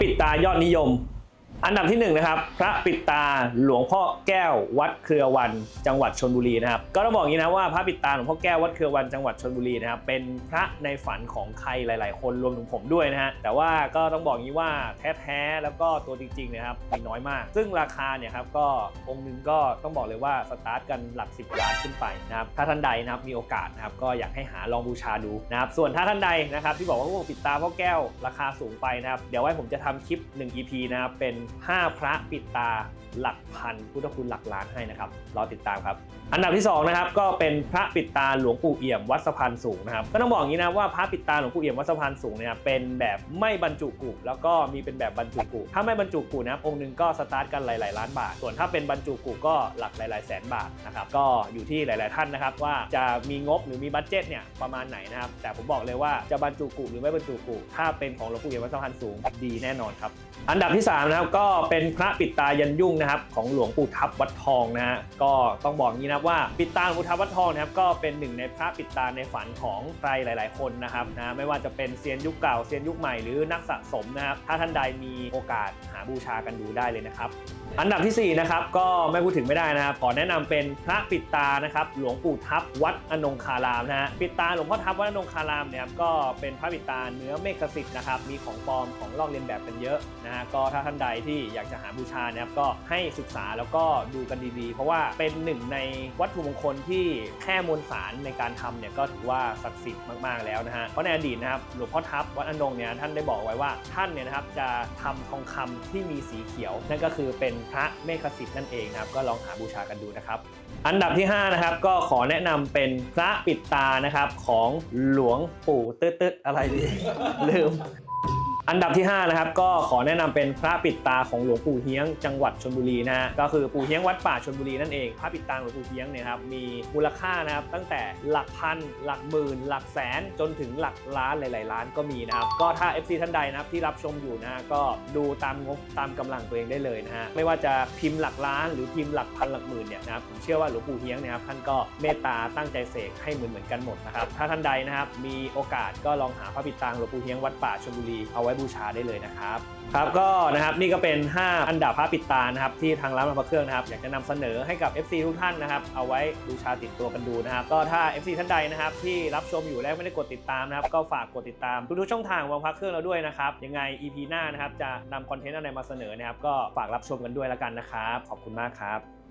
ปิดตายอดนิยม อันดับที่หนึ่งนะครับพระปิดตาหลวงพ่อแก้ววัดเครือวันจังหวัดชนบุรีนะครับก็ต้องบอกอย่างนี้นะว่าพระปิดตาหลวงพ่อแก้ววัดเครือวันจังหวัดชนบุรีนะครับเป็นพระในฝันของใครหลาย ๆ คนรวมถึงผมด้วยนะฮะแต่ว่าก็ต้องบอกอย่างนี้ว่าแท้ๆแล้วก็ตัวจริงๆนะครับมีน้อยมาก ซึ่งราคาเนี่ยครับก็องค์หนึงก็ต้องบอกเลยว่าสตาร์ทกันหลัก 10 ล้านขึ้นไปนะครับถ้าท่านใดนะครับมีโอกาสนะครับก็อยากให้หาลองบูชาดูนะครับส่วนถ้าท่านใดนะครับที่บอกว่าโอ้ปิดตาพ่อแก้วราคาสูงไปนะครับเดี๋ยวไว้ผมจะทำคลิป 1 EP นะครับเป็น5 พระปิดตา หลักพันพุทธคุณหลักล้านให้นะครับรอติดตามครับ อันดับที่2นะครับก็เป็นพระปิดตาหลวงปู่เอี่ยมวัดสะพานสูงนะครับก็ต้องบอกอย่างนี้นะว่าพระปิดตาหลวงปู่เอี่ยมวัดสะพานสูงเนี่ยเป็นแบบไม่บรรจุกุแล้วก็มีเป็นแบบบรรจุกุถ้าไม่บรรจุกุนะครับองค์หนึ่งก็สตาร์ทกันหลายๆล้านบาท ส่วนถ้าเป็นบรรจุกุก็หลักหลาย ๆ แสนบาทนะครับก็อยู่ที่หลาย ๆ ท่านนะครับว่าจะมีงบหรือมีบัตเจ็ตเนี่ยประมาณไหนนะครับแต่ผมบอกเลยว่าจะบรรจุกุหรือไม่บรรจุกุถ้าเป็นของหลวงปู่เอี่ยมวัดสะพานสูงดีแน่นอนครับอันดับที่3นะครับก็เป็นพระปิดตายันยุ่งนะครับของหลวงปู่ทับวัดทองนะฮะก็ต้องบอกงนี้นะครับว่าปิดตาหลวงปู่ทับวัดทองนะครับก็เป็นหนึ่งในพระปิดตาในฝันของใครหลาย ๆ คนนะครับนะไม่ว่าจะเป็นเซียนยุคเก่าเซียนยุคใหม่หรือนักสะสมนะครับถ้าท่านใดมีโอกาสหาบูชากันดูได้เลยนะครับอันดับที่4นะครับก็ไม่พูดถึงไม่ได้นะครับขอแนะนำเป็นพระปิดตานะครับหลวงปู่ทับวัดอนงคารามนะฮะปิดตาหลวงพ่อทับวัดอนงคารามเนี่ยครับก็เป็นพระปิดตาเนื้อเมฆสิทธิ์นะครับมีของปลอมของลอกเลียนแบบกันเยอะนะฮะก็ถ้าท่านใดที่อยากจะหาบูชานะครับก็ใให้ศึกษาแล้วก็ดูกันดีๆ เพราะว่าเป็นหนึ่งในวัตถุมงคลที่แค่มวลสารในการทำเนี่ยก็ถือว่าศักดิ์สิทธิ์มากๆแล้วนะฮะเพราะในอดีตนะครับหลวงพ่อทับวัดอันดงเนี่ยท่านได้บอกไว้ว่าท่านเนี่ยนะครับจะทำทองคำที่มีสีเขียว นั่นก็คือเป็นพระเมฆสิทธิ์นั่นเองนะครับก็ลองหาบูชากันดูนะครับอันดับที่5นะครับก็ขอแนะนำเป็นพระปิดตานะครับของหลวงปู่ตึ๊ดตึ๊ดอะไรดีลืม อันดับที่ 5 นะครับ ก็ขอแนะนำเป็นพระปิดตาของหลวงปู่เฮียงจังหวัดชลบุรีนะฮะก็คือปู่เฮียงวัดป่าชลบุรีนั่นเองพระปิดตาหลวงปู่เฮียงเนี่ยครับมีมูลค่านะครับตั้งแต่หลักพัน หลักหมื่น หลักแสนจนถึงหลักล้านหลาย ๆ ล้านก็มีนะครับก็ถ้า FC ท่านใดนะครับที่รับชมอยู่นะฮะก็ดูตามงบตามกำลังตัวเองได้เลยนะฮะไม่ว่าจะพิมพ์หลักล้าน หรือพิมพ์หลักพันหลักหมื่นเนี่ยนะครับผมเชื่อว่าหลวงปู่เฮียงเนะครับท่านก็เมตตาตั้งใจเสกให้เหมือนเหมือนกันหมดนะครับถ้าท่านใดนะครับมีโอกาสก็ลองหาพระปิดตาหลวงปู่เฮียงวัดป่าชลบุรีเอาไว้บูชาได้เลยนะครับครับก็นะครับนี่ก็เป็น 5 อันดับพระปิดตานะครับที่ทางร้านมาพระเครื่องนะครับอยากจะนำเสนอให้กับ FC ทุกท่านนะครับเอาไว้บูชาติดตัวกันดูนะครับก็ถ้า FC ท่านใดนะครับที่รับชมอยู่แล้วไม่ได้กดติดตามนะครับก็ฝากกดติดตามทุกๆช่องทางวางพักเครื่องเราด้วยนะครับยังไง EP หน้านะครับจะนำคอนเทนต์อะไรมาเสนอนะครับก็ฝากรับชมกันด้วยแล้วกันนะครับขอบคุณมากครับ